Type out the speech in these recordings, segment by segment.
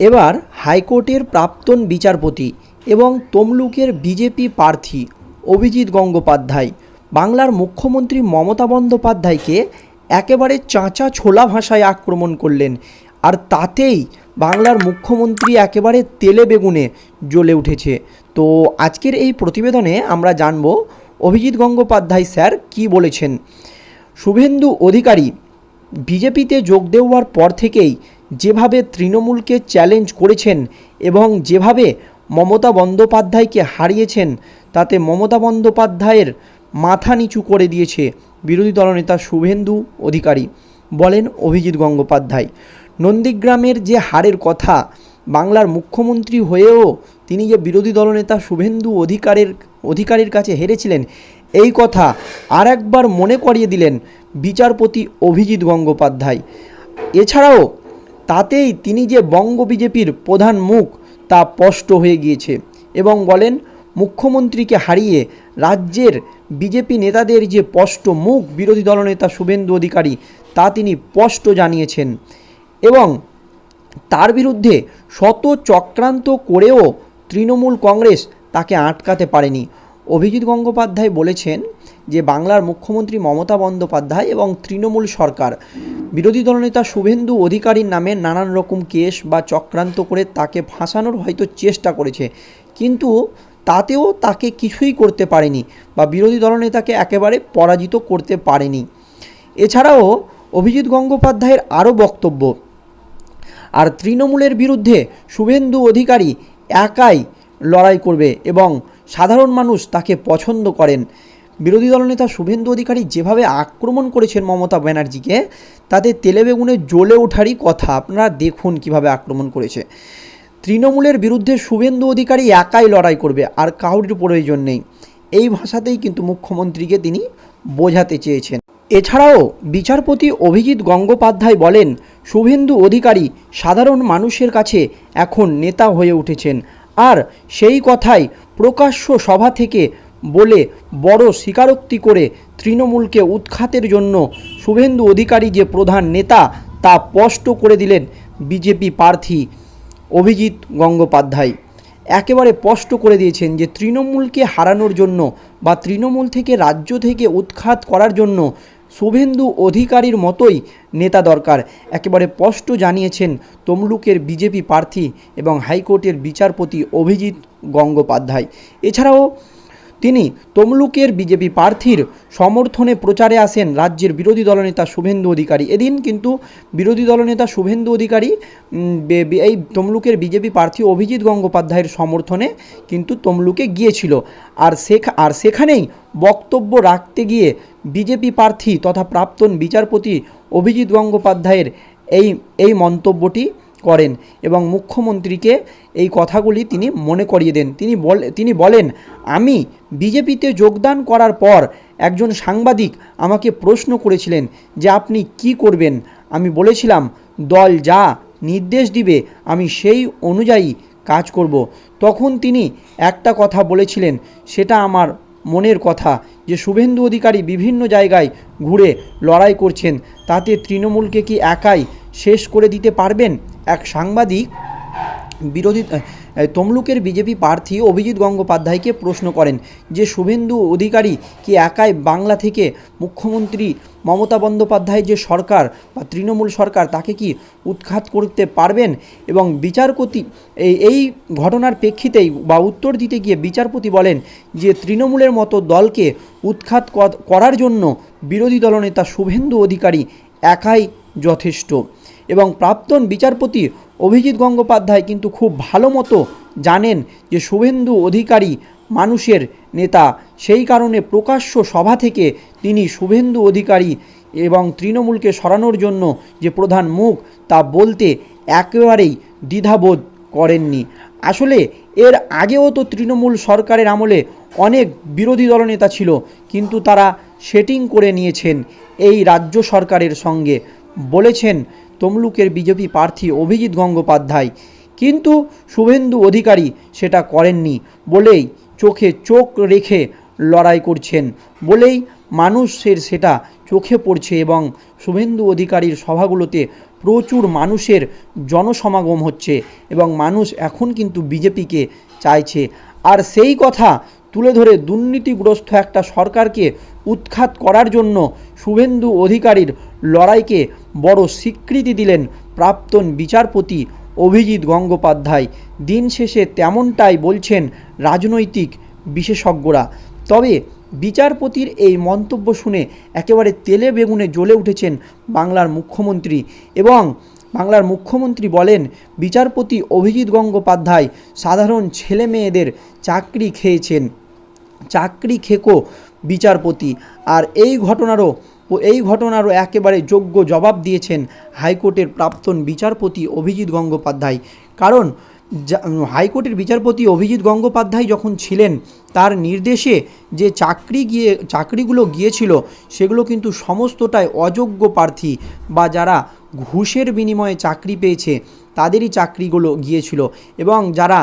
এবার হাইকোর্টের প্রাক্তন বিচারপতি এবং তমলুকের বিজেপি প্রার্থী অভিজিৎ গঙ্গোপাধ্যায়, বাংলার মুখ্যমন্ত্রী মমতা বন্দ্যোপাধ্যায়কে একেবারে চাঁচা ছোলা ভাষায় আক্রমণ করলেন। আর তাতেই বাংলার মুখ্যমন্ত্রী একেবারে তেলে বেগুনে জ্বলে উঠেছে। তো আজকের এই প্রতিবেদনে আমরা জানব অভিজিৎ গঙ্গোপাধ্যায় স্যার কি বলেছেন। শুভেন্দু অধিকারী, বিজেপিতে যোগ দেওয়ার পর থেকেই যেভাবে তৃণমূলকে চ্যালেঞ্জ করেছেন এবং যেভাবে মমতা বন্দ্যোপাধ্যায়কে হারিয়েছেন, তাতে মমতা বন্দ্যোপাধ্যায়ের মাথা নিচু করে দিয়েছে বিরোধী দলনেতা শুভেন্দু অধিকারী, বলেন অভিজিৎ গঙ্গোপাধ্যায়। নন্দীগ্রামের যে হারের কথা, বাংলার মুখ্যমন্ত্রী হয়েও তিনি যে বিরোধী দলনেতা শুভেন্দু অধিকারের, অধিকারীর কাছে হেরেছিলেন, এই কথা আর একবার মনে করিয়ে দিলেন বিচারপতি অভিজিৎ গঙ্গোপাধ্যায়। এছাড়াও তাতেই তিনি যে বঙ্গ বিজেপির প্রধান মুখ, তা স্পষ্ট হয়ে গিয়েছে এবং বলেন, মুখ্যমন্ত্রীকে হারিয়ে রাজ্যের বিজেপি নেতাদের যে স্পষ্ট মুখ, বিরোধী দলনেতা শুভেন্দু অধিকারী, তা তিনি স্পষ্ট জানিয়েছেন এবং তার বিরুদ্ধে শত চক্রান্ত করেও তৃণমূল কংগ্রেস তাকে আটকাতে পারেনি। অভিজিৎ গঙ্গোপাধ্যায় বলেছেন যে বাংলার মুখ্যমন্ত্রী মমতা বন্দ্যোপাধ্যায় এবং তৃণমূল সরকার বিরোধী দলনেতা শুভেন্দু অধিকারীর নামে নানান রকম কেস বা চক্রান্ত করে তাকে ফাঁসানোর হয়তো চেষ্টা করেছে। কিন্তু তাতেও তাকে কিছুই করতে পারেনি বা বিরোধী দলনেতাকে একেবারে পরাজিত করতে পারেনি। এছাড়াও অভিজিৎ গঙ্গোপাধ্যায়ের আরও বক্তব্য, আর তৃণমূলের বিরুদ্ধে শুভেন্দু অধিকারী একাই লড়াই করবে এবং সাধারণ মানুষ তাকে পছন্দ করেন। বিরোধী দলনেতা শুভেন্দু অধিকারী যেভাবে আক্রমণ করেছেন মমতা ব্যানার্জিকে, তাতে তেলে বেগুনে জ্বলে ওঠারই কথা। আপনারা দেখুন কীভাবে আক্রমণ করেছে। তৃণমূলের বিরুদ্ধে শুভেন্দু অধিকারী একাই লড়াই করবে, আর কাউরির প্রয়োজন নেই। এই ভাষাতেই কিন্তু মুখ্যমন্ত্রীকে তিনি বোঝাতে চেয়েছেন। এছাড়াও বিচারপতি অভিজিৎ গঙ্গোপাধ্যায় বলেন, শুভেন্দু অধিকারী সাধারণ মানুষের কাছে এখন নেতা হয়ে উঠেছেন। আর সেই কথাই প্রকাশ্য সভা থেকে বলে বড় স্বীকারোক্তি করে তৃণমূলকে উৎখাতের জন্য শুভেন্দু অধিকারী যে প্রধান নেতা তা স্পষ্ট করে দিলেন বিজেপি প্রার্থী অভিজিৎ গঙ্গোপাধ্যায়। একেবারে স্পষ্ট করে দিয়েছেন যে তৃণমূলকে হারানোর জন্য বা তৃণমূল থেকে রাজ্য থেকে উৎখাত করার জন্য শুভেন্দু অধিকারীর মতোই নেতা দরকার। একেবারে স্পষ্ট জানিয়েছেন তমলুকের বিজেপি প্রার্থী এবং হাইকোর্টের বিচারপতি অভিজিৎ গঙ্গোপাধ্যায়। এছাড়াও তিনি তমলুকের বিজেপি প্রার্থীর সমর্থনে প্রচারে আসেন রাজ্যের বিরোধী দলনেতা শুভেন্দু অধিকারী। এদিন কিন্তু বিরোধী দলনেতা শুভেন্দু অধিকারী এই তমলুকের বিজেপি প্রার্থী অভিজিৎ গঙ্গোপাধ্যায়ের সমর্থনে কিন্তু তমলুকে গিয়েছিল। আর সেখা, আর সেখানেই বক্তব্য রাখতে গিয়ে বিজেপি প্রার্থী তথা প্রাক্তন বিচারপতি অভিজিৎ গঙ্গোপাধ্যায়ের এই এই মন্তব্যটি করেন এবং মুখ্যমন্ত্রীকে এই কথাগুলি তিনি মনে করিয়ে দেন। তিনি বল, তিনি বলেন, আমি বিজেপিতে যোগদান করার পর একজন সাংবাদিক আমাকে প্রশ্ন করেছিলেন যে আপনি কি করবেন। আমি বলেছিলাম, দল যা নির্দেশ দিবে, আমি সেই অনুযায়ী কাজ করব। তখন তিনি একটা কথা বলেছিলেন, সেটা আমার মনের কথা, যে শুভেন্দু অধিকারী বিভিন্ন জায়গায় ঘুরে লড়াই করছেন, তাতে তৃণমূলকে কি একাই শেষ করে দিতে পারবেন? এক সাংবাদিক বিরোধী তমলুকের বিজেপি প্রার্থী অভিজিৎ গঙ্গোপাধ্যায়কে প্রশ্ন করেন যে, শুভেন্দু অধিকারী কি একাই বাংলা থেকে মুখ্যমন্ত্রী মমতা বন্দ্যোপাধ্যায় যে সরকার বা তৃণমূল সরকার, তাকে কি উৎখাত করতে পারবেন? এবং বিচারপতি এই এই ঘটনার প্রেক্ষিতেই বা উত্তর দিতে গিয়ে বিচারপতি বলেন যে, তৃণমূলের মতো দলকে উৎখাত করার জন্য বিরোধী দলনেতা শুভেন্দু অধিকারী একাই যথেষ্ট। এবং প্রাক্তন বিচারপতি অভিজিৎ গঙ্গোপাধ্যায় কিন্তু খুব ভালো মতো জানেন যে শুভেন্দু অধিকারী মানুষের নেতা। সেই কারণে প্রকাশ্য সভা থেকে তিনি শুভেন্দু অধিকারী এবং তৃণমূলকে সরানোর জন্য যে প্রধান মুখ, তা বলতে একেবারেই দ্বিধাবোধ করেননি। আসলে এর আগেও তো তৃণমূল সরকারের আমলে অনেক বিরোধী দলনেতা ছিল, কিন্তু তারা সেটিং করে নিয়েছেন এই রাজ্য সরকারের সঙ্গে। বলেছেন তমলুকের বিজেপি প্রার্থী অভিজিৎ গঙ্গোপাধ্যায়। কিন্তু শুভেন্দু অধিকারী সেটা করেননি বলেই চোখে চোখ রেখে লড়াই করছেন বলেই মানুষের সেটা চোখে পড়ছে এবং শুভেন্দু অধিকারীর সভাগুলোতে প্রচুর মানুষের জনসমাগম হচ্ছে এবং মানুষ এখন কিন্তু বিজেপিকে চাইছে। আর সেই কথা তুলে ধরে দুর্নীতিগ্রস্ত একটা সরকারকে উৎখাত করার জন্য শুভেন্দু অধিকারীর লড়াইকে বড় স্বীকৃতি দিলেন প্রাক্তন বিচারপতি অভিজিৎ গঙ্গোপাধ্যায়। দিন শেষে তেমনটাই বলছেন রাজনৈতিক বিশেষজ্ঞরা। তবে বিচারপতির এই মন্তব্য শুনে একেবারে তেলে বেগুনে জ্বলে উঠেছেন বাংলার মুখ্যমন্ত্রী এবং বাংলার মুখ্যমন্ত্রী বলেন, বিচারপতি অভিজিৎ গঙ্গোপাধ্যায় সাধারণ ছেলে মেয়েদের চাকরি খেয়েছেন। চাকরি খেকো বিচারপতি। আর এই ঘটনারও ও এই ঘটনারও একেবারে যোগ্য জবাব দিয়েছেন হাইকোর্টের প্রাক্তন বিচারপতি অভিজিৎ গঙ্গোপাধ্যায়। কারণ হাইকোর্টের বিচারপতি অভিজিৎ গঙ্গোপাধ্যায় যখন ছিলেন, তার নির্দেশে যে চাকরি গিয়ে, চাকরিগুলো গিয়েছিল, সেগুলো কিন্তু সমস্তটাই অযোগ্য প্রার্থী বা যারা ঘুষের বিনিময়ে চাকরি পেয়েছে, তাদেরই চাকরিগুলো গিয়েছিল এবং যারা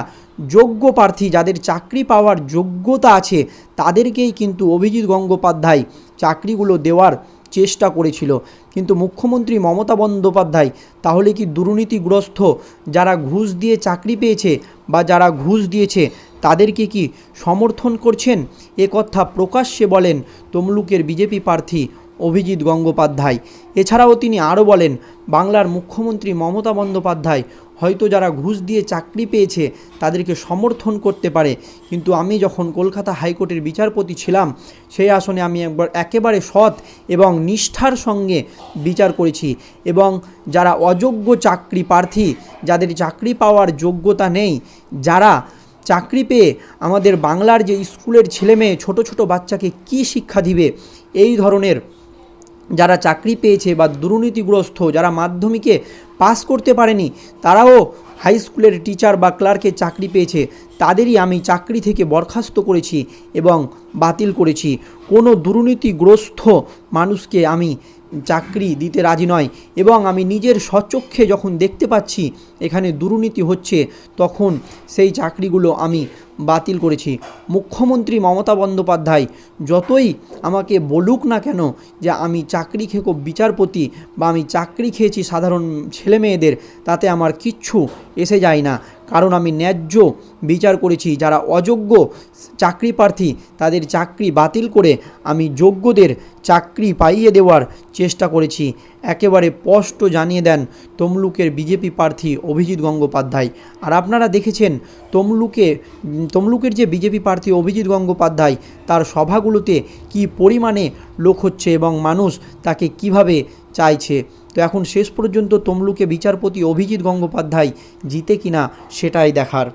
যোগ্য প্রার্থী, যাদের চাকরি পাওয়ার যোগ্যতা আছে, তাদেরকেই কিন্তু অভিজিৎ গঙ্গোপাধ্যায় চাকরিগুলো দেওয়ার চেষ্টা করেছিল। কিন্তু মুখ্যমন্ত্রী মমতা বন্দ্যোপাধ্যায় তাহলে কি দুর্নীতিগ্রস্ত যারা ঘুষ দিয়ে চাকরি পেয়েছে বা যারা ঘুষ দিয়েছে তাদেরকে কি সমর্থন করছেন? এ কথা প্রকাশ্যে বলেন তমলুকের বিজেপি প্রার্থী অভিজিৎ গঙ্গোপাধ্যায়। এছাড়াও তিনি আরও বলেন, বাংলার মুখ্যমন্ত্রী মমতা বন্দ্যোপাধ্যায় হয়তো যারা ঘুষ দিয়ে চাকরি পেয়েছে, তাদেরকে সমর্থন করতে পারে। কিন্তু আমি যখন কলকাতা হাইকোর্টের বিচারপতি ছিলাম, সেই আসনে আমি একবার একেবারে সৎ এবং নিষ্ঠার সঙ্গে বিচার করেছি এবং যারা অযোগ্য চাকরি প্রার্থী, যাদের চাকরি পাওয়ার যোগ্যতা নেই, যারা চাকরি পেয়ে আমাদের বাংলার যে স্কুলের ছেলেমেয়ে, ছোট ছোট বাচ্চাকে কি শিক্ষা দিবে? এই ধরনের যারা চাকরি পেয়েছে বা দুর্নীতিগ্রস্ত, যারা মাধ্যমিকে পাস করতে পারেনি, তারাও হাই স্কুলের টিচার বা ক্লার্কের চাকরি পেয়েছে। তাদেরই আমি চাকরি থেকে বরখাস্ত করেছি এবং বাতিল করেছি। কোনো দুর্নীতিগ্রস্ত মানুষকে আমি চাকরি দিতে রাজি নয় এবং আমি নিজের স্বচক্ষে যখন দেখতে পাচ্ছি এখানে দুর্নীতি হচ্ছে, তখন সেই চাকরিগুলো আমি বাতিল করেছি। মুখ্যমন্ত্রী মমতা বন্দ্যোপাধ্যায়, যতই আমাকে বলুক না কেন যে আমি চাকরি খেকো বিচারপতি বা আমি চাকরি খেয়েছি সাধারণ ছেলে মেয়েদের তাতে আমার কিচ্ছু এসে যায় না। কারণ আমি ন্যায্য বিচার করেছি। যারা অযোগ্য চাকরি প্রার্থী, তাদের চাকরি বাতিল করে আমি যোগ্যদের চাকরি পাইয়ে দেওয়ার চেষ্টা করেছি। একেবারে স্পষ্ট জানিয়ে দেন তমলুকের বিজেপি প্রার্থী অভিজিৎ গঙ্গোপাধ্যায়। আর আপনারা দেখেছেন তমলুকে, তমলুকের যে বিজেপি প্রার্থী অভিজিৎ গঙ্গোপাধ্যায়, তার সভাগুলোতে কি পরিমাণে লোক হচ্ছে এবং মানুষ তাকে কীভাবে চাইছে? তো এখন শেষ পর্যন্ত তমলুকে বিচারপতি অভিজিৎ গঙ্গোপাধ্যায় জিতে কিনা সেটাই দেখার।